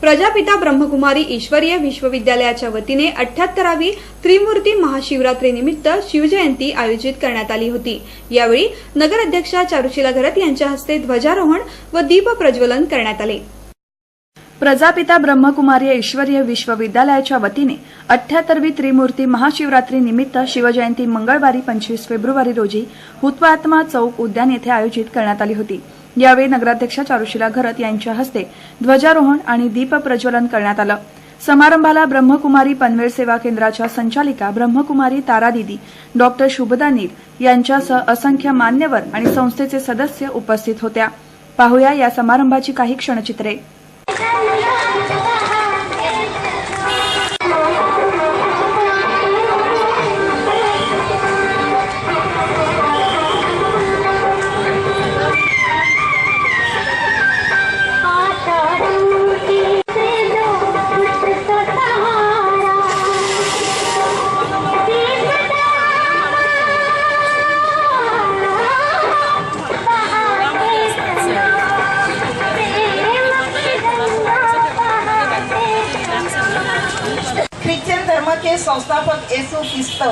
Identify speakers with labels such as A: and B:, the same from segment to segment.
A: प्रजापिता ब्रह्मकुमारी ईश्वरीय विश्वविद्यालयाच्या वतीने अठ्याहत्तरावी त्रिमूर्ती महाशिवरात्रीनिमित्त शिवजयंती आयोजित करण्यात आली होती. यावेळी नगराध्यक्षा चारुशिला घरत यांच्या हस्ते ध्वजारोहण व दीप प्रज्वलन करण्यात आले. प्रजापिता ब्रह्मकुमारी ईश्वरीय विश्वविद्यालयाच्या वतीने अठ्याहत्तरवी त्रिमूर्ती महाशिवरात्री निमित्त शिवजयंती मंगळवारी पंचवीस फेब्रुवारी रोजी हुत्वात्मा चौक उद्यान येथे आयोजित करण्यात आली होती. यावेळी नगराध्यक्षा चारुशिला घरत यांच्या हस्ते ध्वजारोहण आणि दीप प्रज्वलन करण्यात आलं. समारंभाला ब्रह्मकुमारी पनवेल सेवा केंद्राच्या संचालिका ब्रह्मकुमारी तारादिदी डॉक्टर शुभदा नील यांच्यासह असंख्य मान्यवर आणि संस्थेचे सदस्य उपस्थित होत्या. पाहुया या समारंभाची काही क्षणचित्रे.
B: धर्म के संस्थापक यीशु क्रिस्त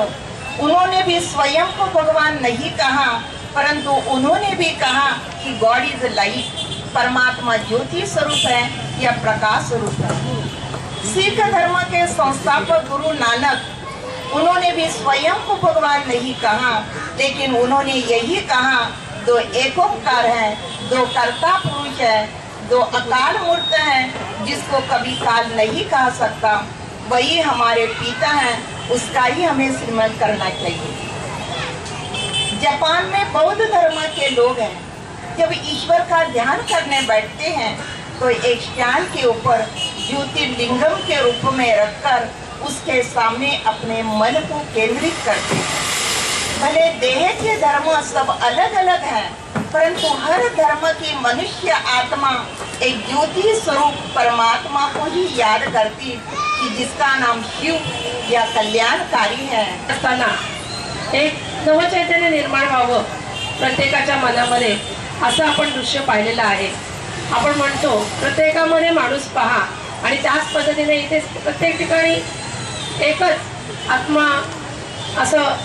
B: उन्होंने भी स्वयं को भगवान नहीं कहा, परंतु उन्होंने भी कहा कि गॉड इज़ लाइट परमात्मा ज्योति स्वरूप है या प्रकाश स्वरूप है। सिख धर्म के संस्थापक गुरु नानक, उन्होंने भी स्वयं को भगवान नहीं कहा, लेकिन उन्होंने यही कहा, दो एकोकार है, दो कर्ता पुरुष है, दो अकाल मूर्त है, जिसको कभी काल नहीं कहा सकता। वही हमारे पिता हैं, उसका ही हमें श्रीमत करना चाहिए। जापान में बौद्ध धर्म के लोग हैं। जब ईश्वर का ध्यान करने बैठते हैं तो एक स्टैंड के ऊपर ज्योतिर्लिंगम के रूप में रखकर उसके सामने अपने मन को केंद्रित करते हैं। भले देह के धर्म सब अलग अलग हैं, परंतु हर धर्म की मनुष्य आत्मा एक ज्योति स्वरूप परमात्मा को ही याद करती कि जिसका नाम शिव या कल्याणकारी है।
C: असताना एक नवचैतन्य निर्माण व्हावं प्रत्येकाच्या मनामध्ये असं आपण दृश्य पाहिलेलं आहे. आपण म्हणतो प्रत्येकामध्ये माणूस पहा आणि त्याच पद्धतीने इथे प्रत्येक ठिकाणी एकच आत्मा असं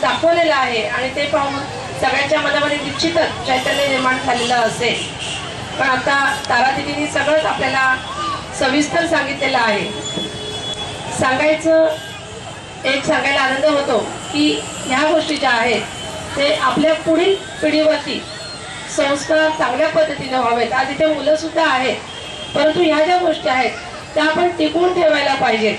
C: दाखवलेलं आहे आणि ते पाहून सगळ्यांच्या मनामध्ये निश्चितच चैतन्य निर्माण झालेलं असेल. पण आता तारादिदींनी सगळंच आपल्याला सविस्तर सांगितलेलं आहे. सांगायचं एक सांगायला आनंद होतो की ह्या गोष्टी ज्या आहेत ते आपल्या पुढील पिढीवरती संस्कार चांगल्या पद्धतीने व्हावेत. आज इथे मुलंसुद्धा आहेत परंतु ह्या ज्या गोष्टी आहेत त्या आपण टिकवून ठेवायला पाहिजेत.